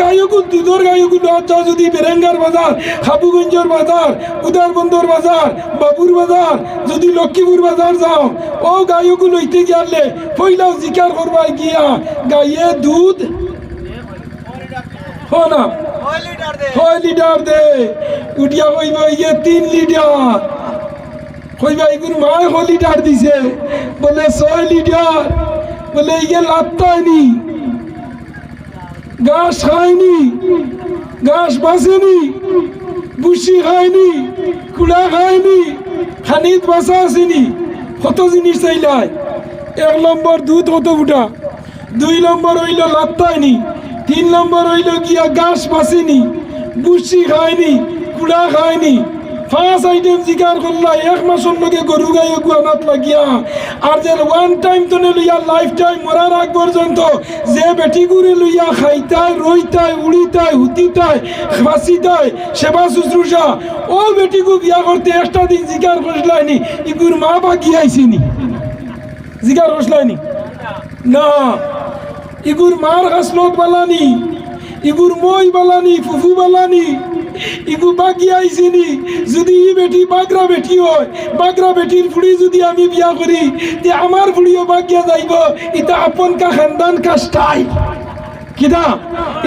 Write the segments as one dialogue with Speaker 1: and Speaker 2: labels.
Speaker 1: গায়কুল দুধর গায়কুল আচ্ছা যদি বেরেঙ্গার বাজার হাবুগঞ্জের বাজার উদারবন্দর বাজার বাবুর বাজার যদি লক্ষ্মীপুর বাজার যাও ও গায়কুল হইতে গিয়ালে পইলাও জিকার করবাই গিয়া গাইয়ে দুধ। না। ছয় লিটার দে। উঠিয়া কইব ইয়ে তিন লিটার। কইবা মায় হ লিটার দিছে। বলে ছয় লিটার। বলে ইয়ে লাত্তায়নি ঘাস খায়নি ঘাস বাঁচেনি বুসি খায়নি, কুড়া খায়নি, খানিত বাসা আসেনি কত জিনিস চাইলাই। এক নম্বর দুধ কত ফুটা? দুই নম্বর হইল লাত্তায়নি, তিন নম্বর হইল গিয়া ঘাস বাঁচেনি বুসি খায়নি, কুড়া খায়নি ফার্স্ট আইটেম জিকার করলা, এক মাসের লগে গরু গাই গুয়ানাত লাগিয়া। আর যে ওয়ান টাইম তো লইয়া লাইফ টাইম মরার আগ পর্যন্ত, যে বেটি গুড়ি লইয়া খাইতাই রইতাই উড়িতাই হুতিতাই ফাঁসিতাই সেবা শুশ্রূষা, ও বেটিগু বিয়া করতে একটা দিন জিকার করলাইনি ইগুর মা বা গিয়াইছিনি জিকার করলাইনি না। ইগুর মার হাসলত বালানি, ইগুর মই বালানি, ফুফু বালানি ইগু বাগি আইছিনি যদি ই বেটি বাগরা বেটি হয়, বাগরা বেটির ফুড়ি যদি আমি বিয়া করি, তে আমার ফুড়িও বাগিয়া যাইব ইটা আপন কা খানদান কা স্টাইল। কিদা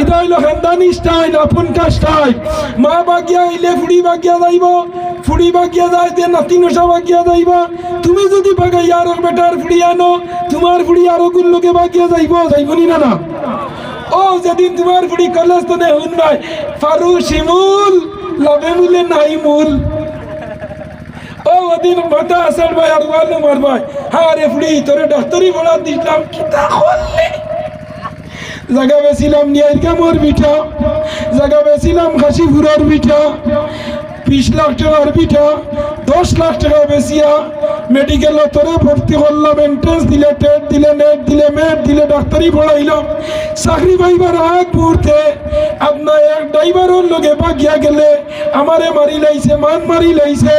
Speaker 1: ইটা হইল খানদানি স্টাইল, আপন কা স্টাইল। মা বাগিয়া আইলে ফুড়ি বাগিয়া যাইব, ফুড়ি বাগিয়া যায় তে নাতি নসা বাগিয়া যাইবা। তুমি যদি বাগাই আর বেটার ফুড়ি আনো, তোমার ফুড়ি আরও গুণ লোকে বাগিয়া যাইব যাইবনি না না? ও যেদিন তোমার ফুড়ি কলেজ তো নে হুন ভাই ফারু শিমুল লবে মুলে নাই মূল। ও ওদিন মাথা আসার ভাই আর ওয়াল মার ভাই হ্যাঁ রে ফুড়ি তোরে ডাক্তারি বলা দিলাম কিতা করলে? জায়গা বেছিলাম নিয়াইকা মোর পিঠা জায়গা বেছিলাম খাসিপুরের পিঠা, বিশ লাখ টাকার পিঠা, দশ লাখ টাকা বেশিয়া মেডিকেল তোরে ভর্তি করলাম এন্ট্রেন্স দিলে টেট দিলে নেট দিলে মেট দিলে ডাক্তারি পড়াইলাম। চাকরি পাইবার আগ মুহূর্তে আপনার এক ড্রাইভারের লগে বাগিয়া গেলে, আমারে মারি লাইছে, মান মারি লাইছে,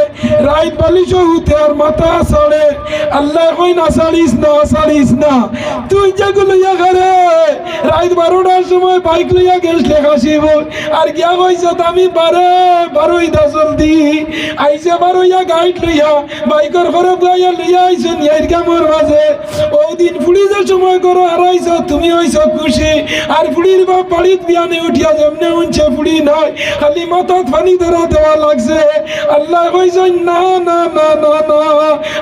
Speaker 1: রাইত বালিশ হুতে আর মাথা সাড়ে আল্লাহ কই না সাড়িস না সাড়িস না। তুই যেগুলো ইয়া রাইত বারোটার সময় বাইক লইয়া গেছ লেখা শিব আর গিয়া কইছ আমি বারে, বারোই দা জলদি আইসে বারোইয়া গাইড লইয়া বাইকর ঘরে বুয়াইয়া লইয়া আইছো নিয়ার কামর মাঝে। ওই দিন যে সময় করো হারাইছ তুমি হইছ খুশি। আর ফুড়ির বাপ বাড়িত বিয়ানে উঠিয়া যেমনে উঠছে ফুড়ি নাই। খালি মাথাত পানি ধরা দেওয়া লাগছে। আল্লাহ কইছ, না না না না না।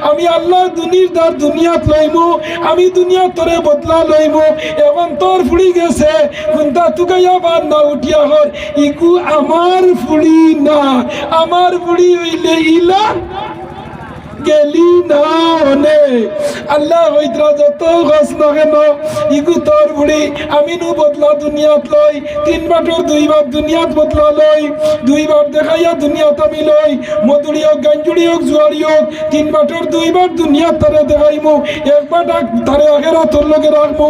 Speaker 1: আমি আল্লাহ দুনির দার দুনিয়াত লইমু। আমি দুনিয়া তোরে বদলা লইমু। এখন তোর ফুড়ি গেছে। কোনটা তুকাইয়া বাদ না উঠিয়া হর ইকু আমার ফুড়ি না, আমার ফুড়ি হইলে ইলা গেলি না হনে আল্লাহ হইতরা যত গছ না কেন ইগু তোর বুড়ি আমি নু বদলা দুনিয়াত লই, তিন বাটর দুই বাপ দুনিয়াত বদলা লই, দুই বাপ দেখাইয়া দুনিয়াত আমি লই মধুরি হোক গাঞ্জুড়ি হোক জুয়ারি হোক তিন বাটর দুই বার দুনিয়াত তারে দেখাইমু একবার ডাক তারে আগেরা তোর লগে রাখব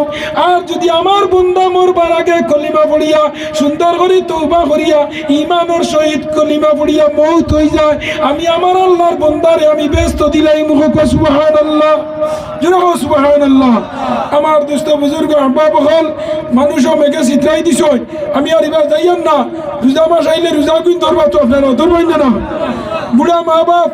Speaker 1: আর যদি আমার বন্ধা মরবার আগে কলিমা পড়িয়া সুন্দর করে তৌবা করিয়া ইমানের সহিত কলিমা পড়িয়া মৌত হই যায়, আমি আমার আল্লাহর বন্দারে আমি ব্যস্ত দিলাই মুখ সুবাহান আল্লাহ। আমার দুস্থ বুজুর্গ আব্বা বহল মানুষও মেঘে চিত্রাই দিছ। আমি আর এবার যাইয়ান না। রোজা মাস আইলে রোজা কিন্তু ধরবা তো আপনারা না। বুড়া মা বাপ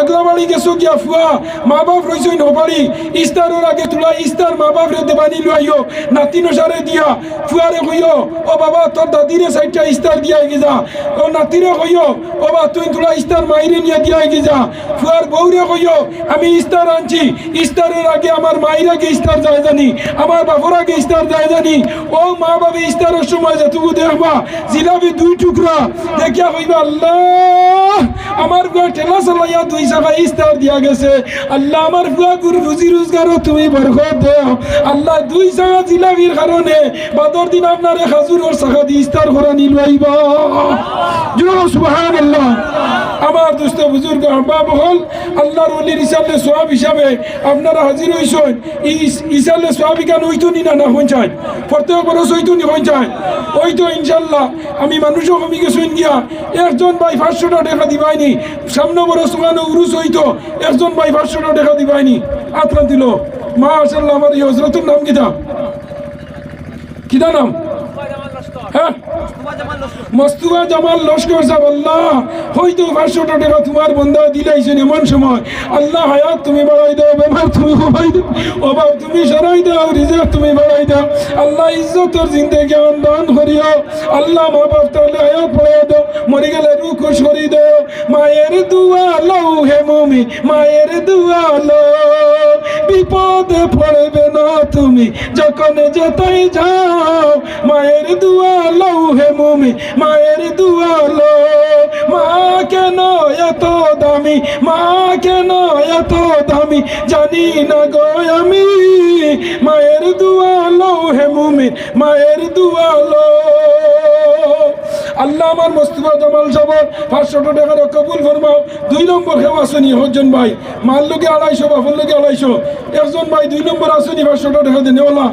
Speaker 1: আগলা বাড়ি গেছো গিয়া ফুয়া মা বাপ রইছই নবাড়ি। ইস্তারের আগে তুলা, ইস্তার মা বাপ রে দেবানি লইও নাতি নসারে দিয়া। ফুয়ারে কইও ও বাবা তোর দাদিরে সাইডটা ইস্তার দিয়া গি যা ও নাতিরে কইও ও বা, তুই তুলা ইস্তার মাইরে নিয়ে দিয়া গি যা ফুয়ার বউরে কইও, আমি ইস্তার আনছি। ইস্তারের আগে আমার মায়ের আগে ইস্তার যায় জানি। আমার বাপর আগে ইস্তার যায় জানি। ও মা বাবা ইস্তারের সময় যেটুকু দেখবা, জিলাপি দুই টুকরা। দেখিয়া হইবা আল্লাহ আমার বুয়া ঠেলা চালাইয়া দুই চাকা ইস্তার দিয়া গেছে। আল্লাহ আমার বুয়া গুরু রুজি রোজগারও তুমি বরকত দেও। আল্লাহ দুই চাকা জিলাপির কারণে বাদর দিন আপনার খাজুরের চাকা দিয়ে ইস্তার করা নিল আইবা। জোর সুবহান আল্লাহ আমার দুস্থ বুজুর্গ আব্বা বহল, আল্লাহর অলির ইসালে সোয়াব হিসাবে আপনারা হাজির হইছেন। এই ইসালে সোয়াব ইকান হইতো নি, না না হইছাই প্রত্যেক বরস হইতো নি হইছাই ওই তো ইনশাল্লাহ আমি মানুষও কমি গেছেন গিয়া একজন ভাই পাঁচশোটা টাকা দিবাইনি। সামনে ওখানে উরুস হইতো। একজন ভাই দিল। আমার হজরতের নাম কিতা কিতা নাম? হ্যাঁ? তোমার বন্ধা এমন সময়। আল্লাহ, হায়াত তুমি বাড়াই দাও ব্যবহার তুমি কমাই দাও, অভাব তুমি সরাই দাও রিজার্ভ তুমি বাড়াই দাও। আল্লাহ, ইজ্জতর আল্লাহ মা তাহলে হায়াত পড়াই দাও। মরে গেলে রু খুশ করি মায়ের দুয়া লও হে মমি, মায়ের দুয়া লও বিপদে পড়বে না তুমি, যখন যেতাই যাও। মায়ের দুয়া লও হে মমি, মায়ের দুয়া লও মা কেন এত দামি, মা কেন এত দামি, জানি না গো আমি। মায়ের দুয়া লও হে মমি, মায়ের দুয়া আল্লাহ আমার মোস্তফা জামাল সাহেব পাঁচশো টাকার কবুল ফরমাও। দুই নম্বর খেও আসনি হজন ভাই। মার লোকে আড়াইশো বাপর লোকে আড়াইশো। একজন ভাই দুই নম্বর আসনি পাঁচশো টাকা দেনেওয়ালা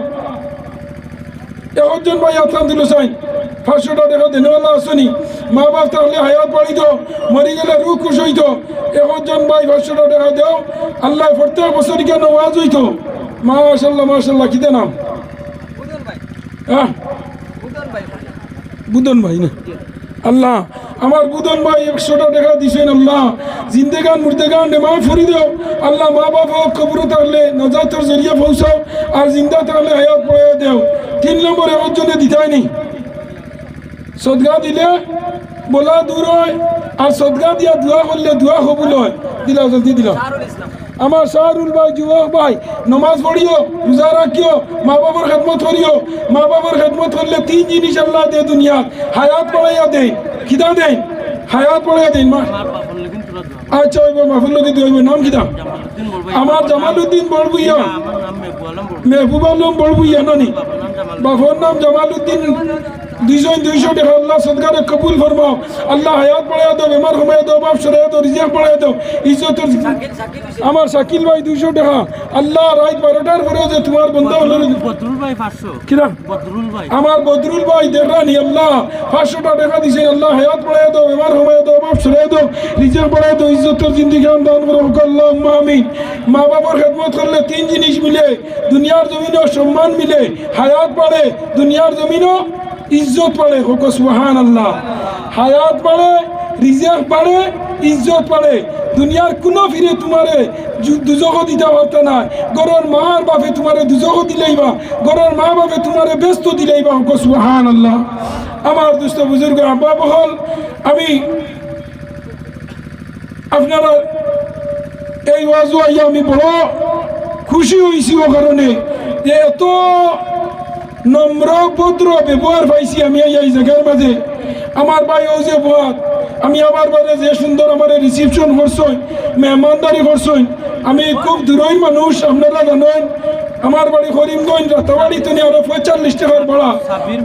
Speaker 1: একজন ভাই আতলান দিল চাই পাঁচশো টাকা দেনেওয়ালা আসনি। মা বাপ তাহলে হায়াত বাড়ি তো মরি গেলে রু খুশ হইতো। একজন ভাই পাঁচশো টাকা দেও আল্লাহ প্রত্যেক বছর কেন ওয়াজ হইতো? মাশাল্লাহ মাশাল্লাহ কিতে নাম। হ্যাঁ বুদন ভাই না? আল্লাহ, আমার বুদন ভাই একশোটা টাকা দিছেন আল্লাহ। জিন্দেগান, মুর্দেগান নেমা ফুরি দেও আল্লাহ মা বাবা কবর তাহলে নজাতর জরিয়া পৌঁছাও আর জিন্দা তাহলে হায়াত পড়ে দেও। তিন নম্বরে ওর জন্য দিতাই নি সদগা দিলে বলা দূর হয়, আর সদগা দিয়া দোয়া করলে দোয়া কবুল হয়। দিলাম জলদি দিলাম আমার শাহরুল ভাই, যুবক ভাই, নমাজ পড়িও, রোজা রাখিও, মা বাবার খেদমত করিও। মা বাবার খেদমত করলে তিন জিনিস আল্লাহ দে দুনিয়া হায়াত পড়াইয়া দেন কিতা দেন হায়াত পড়াইয়া দেন মা। আচ্ছা ওইব মাফুল লোকে নাম কিতা আমার জামালউদ্দিন বড়বুইয়া মেহবুব আলম বড়বুইয়া নানি। বাবার নাম জামালউদ্দিন। দুইজন দুইশো টাকা আল্লাহ সদকারে কবুল ফরমাও। আল্লাহ হায়াত পড়াইয়া দাও বেমার ঘুমাইয়া দাও বাপ সরাইয়া দাও রিজাক পড়াইয়া দাও। ইজ্জতের আমার শাকিল ভাই দুইশো টাকা। আল্লাহ রাত বারোটার পরেও যে তোমার বন্ধ হলো
Speaker 2: বদরুল ভাই পাঁচশো।
Speaker 1: কিরা?
Speaker 2: বদরুল ভাই।
Speaker 1: আমার বদরুল ভাই দেড়ানি আল্লাহ পাঁচশোটা টাকা দিছে। আল্লাহ হায়াত পড়াইয়া দাও বেমার ঘুমাইয়া দাও বাপ সরাইয়া দাও রিজাক পড়াইয়া দাও ইজ্জতের জিন্দিগি দান করো। আল্লাহ আমিন। মা বাবার খেদমত করলে তিন জিনিস মিলে দুনিয়ার জমিনও সম্মান মিলে হায়াত বাড়ে দুনিয়ার জমিনও ইজ্জত বাড়ে হোক সুহান আল্লাহ হায়াত বাড়ে রিজাক বাড়ে, ইজ্জত বাড়ে দুনিয়ার কোনো ফিরে তোমারে দুজক দিতে পারত না গরর মার বাপে তোমারে দুজক দিলেইবা গরর মা বাপে তোমারে ব্যস্ত দিলেইবা হোক সুহান আল্লাহ আমার দুস্থ বুজুর্গ, আব্বা বহল, আমি আপনারা এই ওয়াজু আমি বড় খুশি হয়েছি ও কারণে যে এত নম্র ভদ্র ব্যবহার পাইছি আমি এই জায়গার মাঝে। আমার ভাই ও যে বাদ আমি আমার বারে যে সুন্দর আমার রিসিপশন করছই মেহমানদারি করছই আমি খুব দূরের মানুষ আপনারা জানেন আমার বাড়ি করিমগঞ্জ রাতাবাড়ি তুমি আরও পঁয়তাল্লিশ টাকার ভাড়া।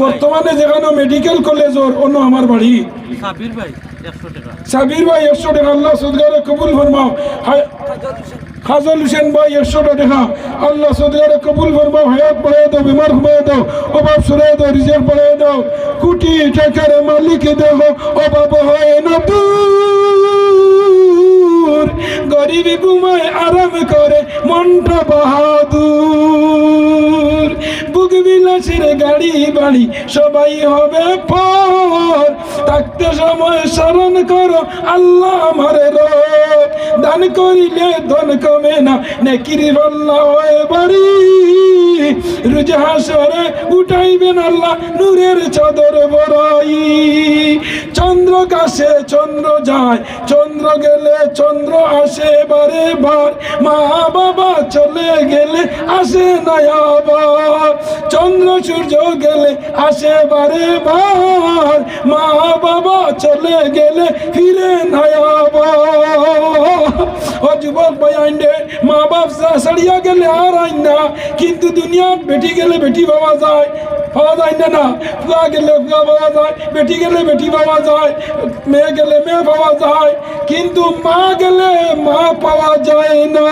Speaker 1: বর্তমানে যেখানে মেডিকেল কলেজর অন্য আমার বাড়ি।
Speaker 2: সাবির ভাই একশো টাকা।
Speaker 1: সাবির ভাই একশো টাকা আল্লাহ সদগারে কবুল ফরমাও। খাজল হুসেন ভাই একশো টাকা আল্লাহ সদগারে কবুল ফরমাও, হায়াত বাড়াই দাও, বিমার ঘুমাই দাও, অভাব সরাই দাও রিজার্ভ বাড়াই দাও। কোটি টাকার মালিক দেহ অভাব হয় না দূর। গরিবি ঘুমায় আরাম করে, মনটা বাহাদুর। বুক বিলাসের গাড়ি বাড়ি, সবাই হবে পর থাকতে সময় স্মরণ করো, আল্লাহ আমার রব। দান করিলে, ধন কমে না। নেকির আল্লাহ হয়ে বাড়ি। রুজ হাসরে উঠাইবেন আল্লাহ নূরের চাদর বড়াই। চন্দ্র কাছে চন্দ্র যায়, চন্দ্র গেলে চন্দ্র আসে বারে বার। মা বাবা চলে গেলে আসে না আবার। চন্দ্র সূর্য গেলে আসে বারে বার মা বাবা চলে গেলে ফিরে ও যুবক ভাই আইন্ডে মা বাপ সারিয়া গেলে আর আইন না। কিন্তু দুনিয়ার বেটি গেলে বেটি পাওয়া যায়। পাওয়া যায় না না ফুয়া গেলে ফুয়া পাওয়া যায় বেটি গেলে বেটি পাওয়া যায় মেয়ে গেলে মেয়ে পাওয়া যায় কিন্তু মা গেলে মা পাওয়া যায় না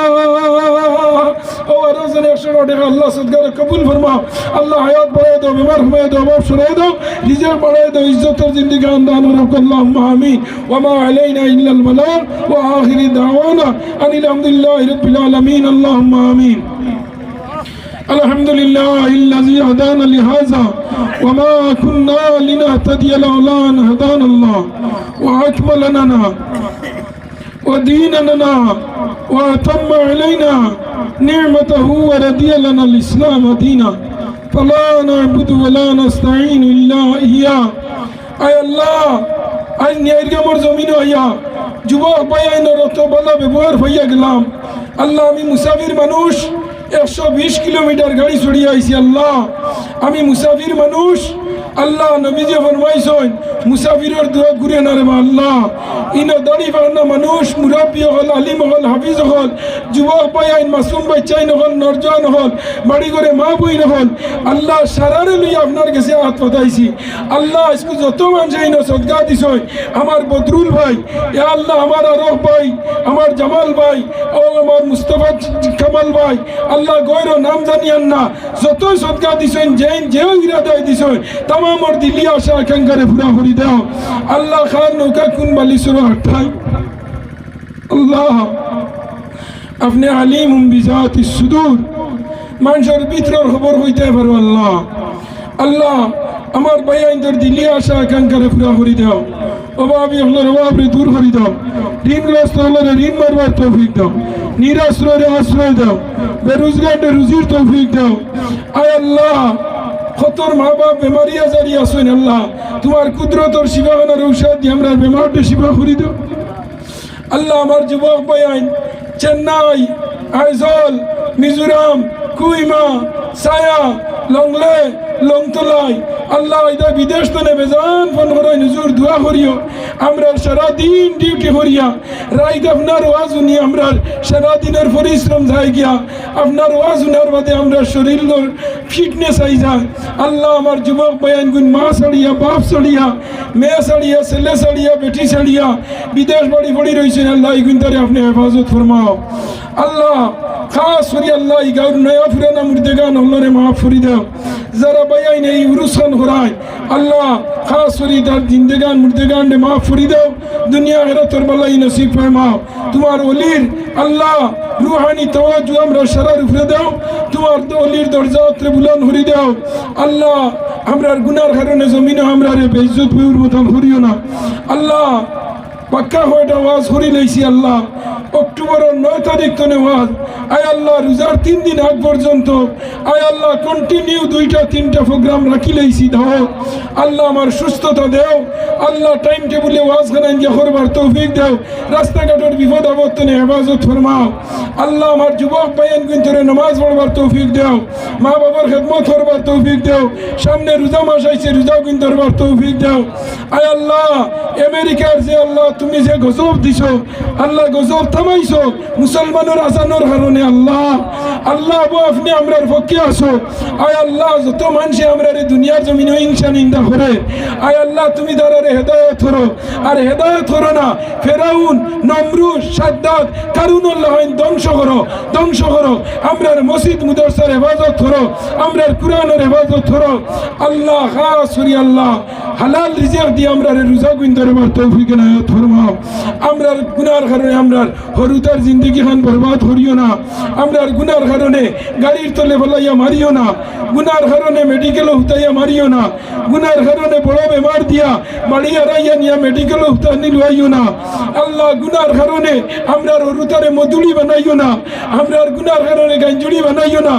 Speaker 1: ও আর হোসেন একশো টাকা আল্লাহ সদগারে কবুল ফরমাও আল্লাহ হায়াত বাড়াই দাও বিমার ঘুমাই দাও বাপ সরাই দাও রিজার্ভ বাড়াই দাও ইজ্জতের জিন্দিগি আন্দান রব اللهم آمين وما علينا إلا البلاغ وآخر دعوانا أن الحمد لله رب العالمين اللهم آمين الحمد لله الذي هدانا لهذا وما كنا لنهتدي لولا أن هدانا الله. وأكمل لنا وديننا وأتم علينا نعمته ورضي لنا الإسلام دينا. فلا نعبد ولا نستعين إلا إياه. أي الله আজ নিয়ার জমিন হইয়া যুবক ভাই আইন রত বলা ব্যবহার হইয়া গেলাম আল্লাহ আমি মুসাফির মানুষ একশো বিশ কিলোমিটার গাড়ি ছড়িয়ে আইছি আল্লাহ। আমি মুসাফির মানুষ আল্লাহ নবীজি ফরমাইছেন, মুসাফিরের দোয়া ঘুরে না রে আল্লাহ। ইনো দাড়ি বাড়ানো মানুষ, মুরব্বী হল, আলিম হল, হাফিজ হল, যুবক বায়াইন মাসুম বাচ্চাই নহল নরজান হল, বাড়ি করে মা বই নহল আল্লাহ সারারে লই আপনার কাছে হাত পতাইছি আল্লাহ আজকে যত মানুষ ইনো সদগা দিছই, আমার বদরুল ভাই, এ আল্লাহ আমার আরফ ভাই, আমার জামাল ভাই, ও আমার মুস্তফা কামাল ভাই, আল্লাহ গৌর নাম জানিয়ান না। যতই সদগা দিছেন যেন যেও ইরাদায় দিছেন তামামর দিল্লি আশা আকাঙ্ক্ষারে পুরা করি দাও। আল্লাহ খান নৌকা কোন বালি সুর হঠাই আল্লাহ, আপনি আলিম বিজাত সুদূর। মানুষের ভিতরের খবর হইতে পারো আল্লাহ। আল্লাহ, আমার বাইয়াইনদের দিল্লি আশা আকাঙ্ক্ষারে পুরা করি দাও। অভাবী হলের অভাবরে দূর করি দাও। ঋণগ্রস্ত হলের ঋণ মারবার তৌফিক দাও। নিরাশ্রয়ের আশ্রয় দাও। বেরোজগারের রুজির তৌফিক দাও। আয় আল্লাহ কতর মা বাপ বেমারি আজারি আসেন আল্লাহ। তোমার কুদরতর শিবাহনার ঔষধ দিয়ে আমরা বেমারটা শিবা করি দাও আল্লাহ আমার যুবক বয়ান, চেন্নাই, আইজল, মিজোরাম, কুইমা, সায়া, লংলে লংতলাই আল্লাহ এটা বিদেশ তো নেবে। যান ফোন করাই নিজুর দোয়া করিও। আমরা সারাদিন ডিউটি করিয়া, রাইত আপনার ওয়াজ উনি আমরা সারাদিনের পরিশ্রম যাই গিয়া, আপনার ওয়াজ উনার বাদে আমরা শরীর ফিটনেস আই যায় আল্লাহ আমার যুবক বয়ান গুণ মা সাড়িয়া বাপ সাড়িয়া মেয়ে সাড়িয়া ছেলে সাড়িয়া বেটি সাড়িয়া বিদেশ বাড়ি পড়ি রয়েছেন আল্লাহ এগুন তারে আপনি হেফাজত ফরমাও। আল্লাহ, খাস করি আল্লাহ, এই গাউর নয়া ফুরানা মুর্দেগান হল্লরে মাফ ফুরি দাও। যারা বাইয়াই নেই, উরুসান করায় আল্লাহ, খাস করি তার জিন্দেগান, মুর্দেগান রে মাফ ফুরি দাও। দুনিয়া হেরা তোর বালাই নসিব ফরমাও তোমার অলির আল্লাহ রুহানি তাওয়াজু আমরা সারার উপরে দাও। তোমার অলির দরজা ত্রে বুলান হরি দাও। আল্লাহ, আমরার গুনার কারণে জমিনে আমরা রে বেইজ্জত হইর মতন হরিও না। আল্লাহ পাক্কা হয়েটা ওয়াজ হরি লইছি আল্লাহ। অক্টোবরের নয় তারিখ তনে ওয়াজ আয় আল্লাহ, রোজার তিন দিন আগ পর্যন্ত আয় আল্লাহ কন্টিনিউ দুইটা, তিনটা প্রোগ্রাম রাখি লইছি দাও আল্লাহ আমার সুস্থতা দেও। আল্লাহ টাইম টেবিলে ওয়াজ খানাইন গিয়ে করবার তৌফিক দেও। রাস্তাঘাটের বিপদ আবর্তনে হেফাজত ফরমাও। আল্লাহ আমার যুবক বাইন কিন্তু নামাজ পড়বার তৌফিক দেও। মা বাবার খেদমত করবার তৌফিক দেও। সামনে রোজা মাস আইছে রোজা কিন্তু ধরবার তৌফিক দেও। আয় আল্লাহ আমেরিকার যে আল্লাহ তুমি যে গজব দিছো, আল্লাহ গজব থামাইছো, মুসলমানের আজানোর কারণে আল্লাহ আল্লাহ আবু আপনি আমরার পক্ষে আসো আয় আল্লাহ, যত মানুষে আমরা রে দুনিয়ার জমিনে হিংসা নিন্দা করে, আয় আল্লাহ, তুমি তারারে হেদায়ত হরো আর হেদায়ত হরো না, ফেরাউন নমরুজ সাদ্দাত কারুন আল্লাহ ধ্বংস করো ধ্বংস করো। আমরার মসজিদ মুদরসার হেফাজত করো, আমরার কুরআনের হেফাজত করো। আল্লাহ খাস করি আল্লাহ, হালাল রিজিক দিয়ে আমরা রোজা গুইন্দর তৌফিক নায়াত ফরমাও আমরার গুনার কারণে আমরার হরুতার জিন্দগি খান বরবাদ করিও না। আমরার গুনার কারণে গাড়ির তলে বলাইয়া মারিও না। গুনার কারণে মেডিকেল হুতাইয়া মারিও না। গুনার কারণে বড় বেমার দিয়া বাড়ি হারাইয়া নিয়া মেডিকেল হুতা নিলুয়াইও না। আল্লাহ গুনার কারণে আমরার হরুতারে মধুলি বানাইও না। আমরার গুনার কারণে গাঞ্জুড়ি বানাইও না।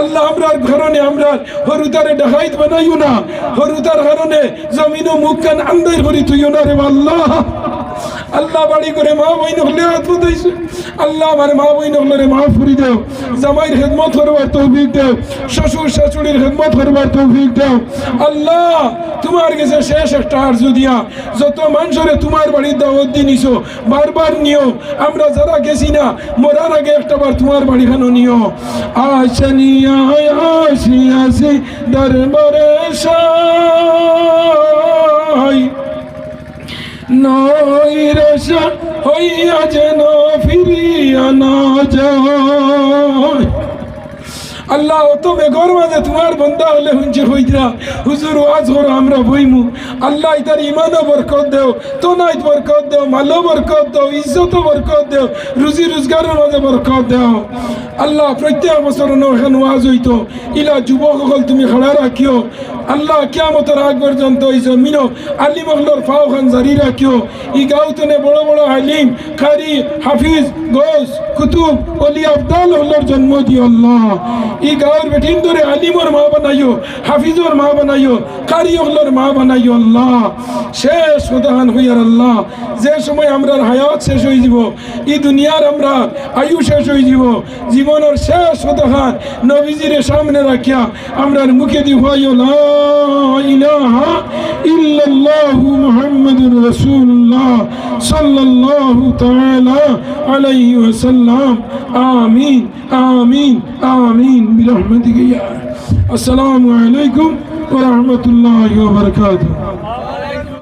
Speaker 1: আল্লাহ আমরার কারণে আমরার হরুতারে ডাকাইত বানাইও না। হরুতার কারণে জমিন মুখ কান আন্দাই করি তুইও না রে আল্লাহ। আল্লাহ বাড়ি করে মা বইন হলে দিয়েছে। আল্লাহ আমার মা বইন হলে মা ফুরি দেও। জামাইর খেদমত করবার তৌফিক দেও। শ্বশুর শাশুড়ির খেদমত করবার তৌফিক দেও। আল্লাহ, তোমার কাছে শেষ একটা আর্য দিয়া, যত মানুষরে তোমার বাড়ির দাওয়াত দিয়ে নিছো, বারবার নিও। আমরা যারা গেছি না, মরার আগে একটা বার তোমার বাড়ি খানো নিও আশানিয়া আসি আসি দরবারে সাই। নৈরসা হইয়া যেন ফিরিয়া না যায়। আল্লাহ অত বেগর মাঝে তোমার বন্ধা হলে হুঞ্চে হইতরা হুজুর, ওয়াজ করো, আমরা বইমু। আল্লাহ তার ইমানও বরকত দেও, তোনাইত বরকত দেও মালো বরকত দেও, ইজ্জতও বরকত দেও, রুজি রোজগারের মাঝে বরকত দেও। আল্লাহ, প্রত্যেক বছর এখন ওয়াজ হইতো। ইলা যুবকসকল তুমি খাড়া রাখিও। আল্লাহ, কিয়ামতের আগ পর্যন্ত এই জমিনও আলিম হলোর ফাও খান জারি রাখিও। ই গাঁওতনে বড় বড় আলিম, খারি, হাফিজ গোস কুতুব, অলি আবদাল হলোর জন্ম দিও আল্লাহ। ই গাঁওর বেঠিন ধরে আলিমর মা বানাইও, হাফিজর মা বানাইও কারি হলোর মা বানাইও আল্লাহ। শেষ প্রধান হইয়ার আল্লাহ। যে সময় আমরা হায়াত শেষ হয়ে যাব, ই দুনিয়ার আমরা আয়ু শেষ হয়ে যাব, জীবনের শেষ প্রধান নবীজির সামনে রাখিয়া আমরা মুখে দিব লা ইলাহা ইল্লাল্লাহু মুহাম্মাদুর রাসূলুল্লাহ সাল্লাল্লাহু তাআলা আলাইহি ওয়াসাল্লাম। আমিন আমিন আমিন। برحمتك يا السلام عليكم ورحمة الله وبركاته.